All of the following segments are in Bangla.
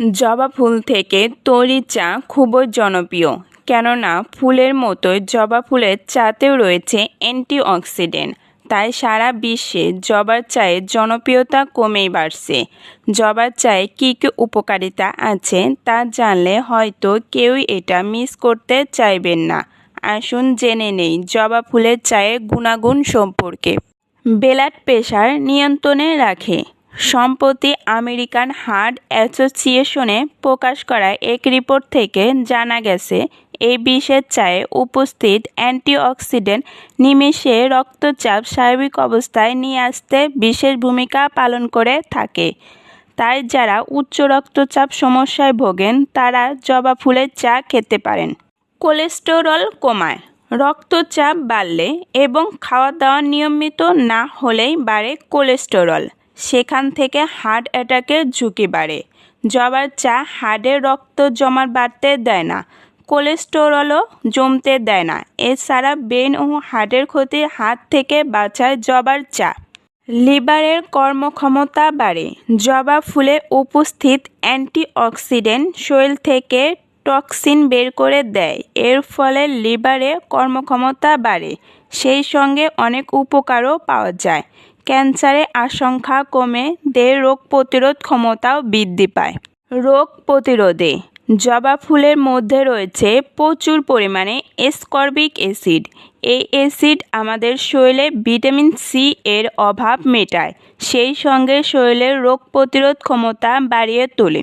জবা ফুল থেকে তৈরি চা খুবই জনপ্রিয়, কেননা ফুলের মতোই জবা ফুলের চাতেও রয়েছে অ্যান্টিঅক্সিডেন্ট, তাই সারা বিশ্বে জবার চায়ের জনপ্রিয়তা কমেই বাড়ছে। জবার চায়ে কী কী উপকারিতা আছে তা জানলে হয়তো কেউই এটা মিস করতে চাইবেন না। আসুন জেনে নেই জবা ফুলের চায়ের গুণাগুণ সম্পর্কে। ব্লাড প্রেশার নিয়ন্ত্রণে রাখে। সম্প্রতি আমেরিকান হার্ট অ্যাসোসিয়েশনে প্রকাশ করা এক রিপোর্ট থেকে জানা গেছে, এই বিষের চায়ে উপস্থিত অ্যান্টিঅক্সিডেন্ট নিমেষে রক্তচাপ স্বাভাবিক অবস্থায় নিয়ে আসতে বিশেষ ভূমিকা পালন করে থাকে। তাই যারা উচ্চ রক্তচাপ সমস্যায় ভোগেন, তারা জবা ফুলের চা খেতে পারেন। কোলেস্টেরল কমায়। রক্তচাপ বাড়লে এবং খাওয়া দাওয়া নিয়মিত না হলেই বাড়ে কোলেস্টেরল। সেখান থেকে হার্ট অ্যাটাকের ঝুঁকি বাড়ে। জবার চা হার্টে রক্ত জমা বাড়তে দেয় না, কোলেস্টেরলও জমতে দেয় না। এছাড়া ব্রেন ও হার্টের ক্ষতির হাত থেকে বাঁচায় জবার চা। লিভারের কর্মক্ষমতা বাড়ে। জবা ফুলে উপস্থিত অ্যান্টিঅক্সিডেন্ট শরীর থেকে টক্সিন বের করে দেয়। এর ফলে লিভারে কর্মক্ষমতা বাড়ে। সেই সঙ্গে অনেক উপকারও পাওয়া যায়। ক্যান্সারের আশঙ্কা কমে দেহের রোগ প্রতিরোধ ক্ষমতাও বৃদ্ধি পায়। রোগ প্রতিরোধে, জবা ফুলের মধ্যে রয়েছে প্রচুর পরিমাণে এসকর্বিক অ্যাসিড এই অ্যাসিড আমাদের শরীরে ভিটামিন সি এর অভাব মেটায়, সেই সঙ্গে শরীরের রোগ প্রতিরোধ ক্ষমতা বাড়িয়ে তোলে।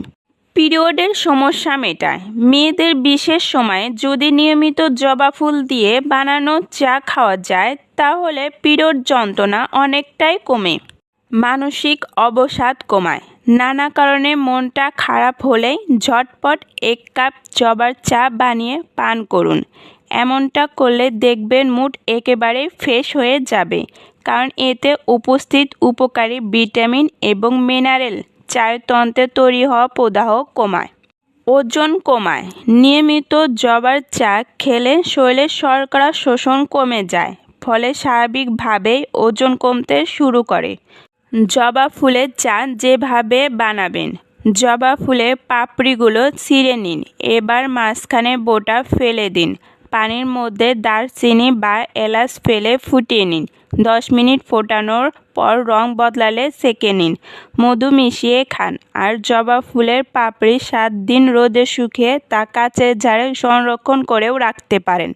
পিরিয়ডের সমস্যা মেটায়। মেয়েদের বিশেষ সময়ে যদি নিয়মিত জবা ফুল দিয়ে বানানো চা খাওয়া যায়, তাহলে পিরিয়ড যন্ত্রণা অনেকটাই কমে। মানসিক অবসাদ কমায়। নানা কারণে মনটা খারাপ হলে ঝটপট এক কাপ জবার চা বানিয়ে পান করুন। এমনটা করলে দেখবেন মুড একেবারে ফ্রেশ হয়ে যাবে। কারণ এতে উপস্থিত উপকারী ভিটামিন এবং মিনারেল চায়তন্ত্রে তৈরি হওয়া প্রদাহ কমায়। ওজন কমায়। নিয়মিত জবার চা খেলে শরীরের শর্করা শোষণ কমে যায়, ফলে স্বাভাবিকভাবেই ওজন কমতে শুরু করে। জবা ফুলের চা যেভাবে বানাবেন, জবা ফুলের পাপড়িগুলো ছিঁড়ে নিন, এবার মাঝখানে বোটা ফেলে দিন। পানির মধ্যে দারচিনি বা এলাচ ফেলে ফুটিয়ে নিন। দশ মিনিট ফোটানোর পর রং বদলালে সেঁকে নিন। মধু মিশিয়ে খান আর জবা ফুলের পাপড়ি সাত দিন রোদে শুকিয়ে তা কাঁচের ঝাড়ে সংরক্ষণ করেও রাখতে পারেন।